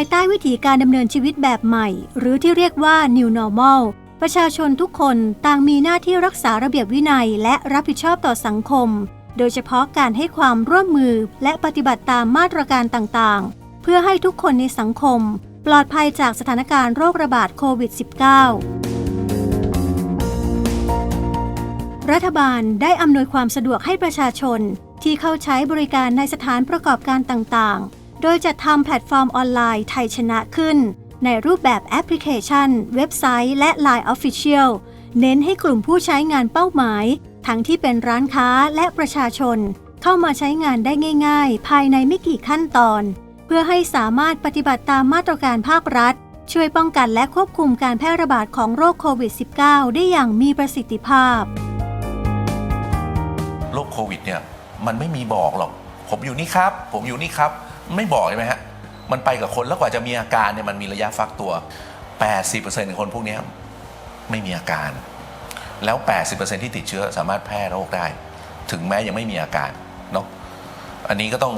ายใต้วิถีการดำเนินชีวิตแบบใหม่ หรือที่เรียกว่า New Normal ประชาชนทุกคนต่างมีหน้าที่รักษาระเบียบวินัยและรับผิดชอบต่อสังคม โดยเฉพาะการให้ความร่วมมือและปฏิบัติตามมาตรการต่างๆ เพื่อให้ทุกคนในสังคม ปลอดภัยจากสถานการณ์โรคระบาดโควิด -19 รัฐบาลได้อำนวยความสะดวกให้ประชาชนที่เข้าใช้บริการในสถานประกอบการต่างๆ โดยจัดทำแพลตฟอร์มออนไลน์ไทยชนะขึ้น ในรูปแบบแอปพลิเคชัน เว็บไซต์ และ Line Official เน้นให้กลุ่มผู้ใช้งานเป้าหมาย ทั้งที่เป็นร้านค้าและประชาชน เข้ามาใช้งานได้ง่าย ๆ ภายในไม่กี่ขั้นตอน เพื่อให้สามารถปฏิบัติตามมาตรการภาครัฐ ช่วยป้องกันและควบคุมการแพร่ระบาดของโรคโควิด -19 ได้อย่างมีประสิทธิภาพโรคโควิดเนี่ยมันไม่มีบอกหรอก ผมอยู่นี่ครับ ผมอยู่นี่ครับไม่บอกใช่ไหมฮะ มันไปกับคนแล้วกว่าจะมีอาการเนี่ยมันมีระยะฟักตัว 80%ของคนพวกนี้ไม่มีอาการ แล้ว 80%ที่ติดเชื้อสามารถแพร่โรคได้ ถึงแม้ยังไม่มีอาการเนาะ อันนี้ก็ต้อง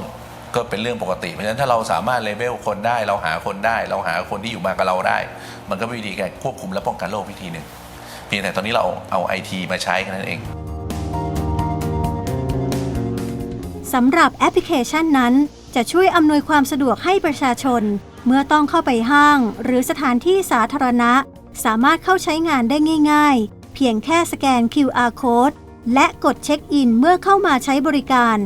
ก็เป็นเรื่องปกติ เพราะฉะนั้นถ้าเราสามารถเลเวลคนได้ เราหาคนได้ เราหาคนที่อยู่มากับเราได้ มันก็เป็นวิธีการควบคุมและป้องกันโรควิธีหนึ่ง เพียงแต่ตอนนี้เราเอาเอาไอทีมาใช้แค่นั้นเองสำหรับแอปพลิเคชันนั้น จะช่วยอำนวยความสะดวกให้ประชาชน เมื่อต้องเข้าไปห้าง หรือสถานที่สาธารณะ สามารถเข้าใช้งานได้ง่าย ๆ เพียงแค่สแกน QR code และกดเช็คอินเมื่อเข้ามาใช้บริการ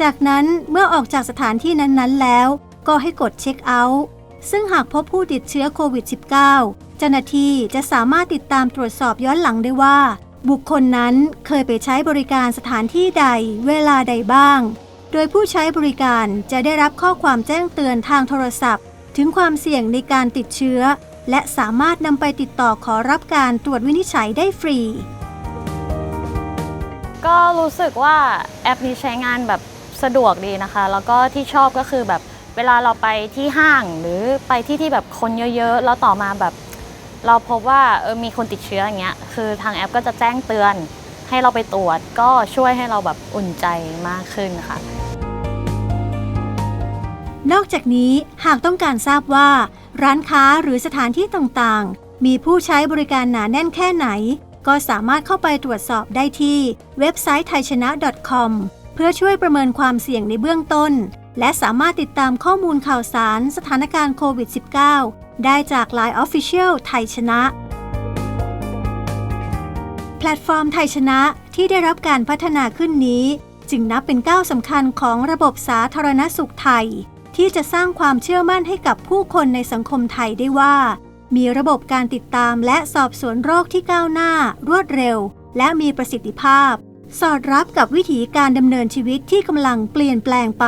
จากนั้นเมื่อออกจากสถานที่นั้นๆ แล้ว ก็ให้กดเช็คเอาท์ซึ่งหากพบผู้ติดเชื้อโควิด -19 เจ้าหน้าที่จะสามารถติดตามตรวจสอบย้อนหลังได้ว่า บุคคลนั้นเคยไปใช้บริการสถานที่ใด เวลาใดบ้าง โดยผู้ใช้บริการจะได้รับข้อความแจ้งเตือนทางโทรศัพท์ ถึงความเสี่ยงในการติดเชื้อ และสามารถนำไปติดต่อขอรับการตรวจวินิจฉัยได้ฟรี ก็รู้สึกว่าแอปนี้ใช้งานแบบสะดวกดีนะคะ แล้วก็ที่ชอบก็คือแบบเวลาเราไปที่ห้างหรือไปที่ที่แบบคนเยอะๆ แล้วต่อมาแบบ เราพบว่าเออมีคนติดเชื้ออย่างเงี้ย คือทางแอปก็จะแจ้งเตือน ให้เราไปตรวจก็ช่วยให้เราแบบอุ่นใจมากขึ้นค่ะ นอกจากนี้หากต้องการทราบว่า ร้านค้าหรือสถานที่ต่างๆ มีผู้ใช้บริการหนาแน่นแค่ไหน ก็สามารถเข้าไปตรวจสอบได้ที่เว็บไซต์ไทยชนะ .com เพื่อช่วยประเมินความเสี่ยงในเบื้องต้น และสามารถติดตามข้อมูลข่าวสารสถานการณ์โควิด -19 ได้จาก Line Official ไทยชนะ ลตฟอร์มไทยชนะที่ได้รับการพัฒนาขึ้นนี้ จึงนับเป็นก้าวสำคัญของระบบสาธารณสุขไทย ที่จะสร้างความเชื่อมั่นให้กับผู้คนในสังคมไทยได้ว่า มีระบบการติดตามและสอบสวนโรคที่ก้าวหน้า รวดเร็ว และมีประสิทธิภาพ สอดรับกับวิถีการดำเนินชีวิตที่กำลังเปลี่ยนแปลงไป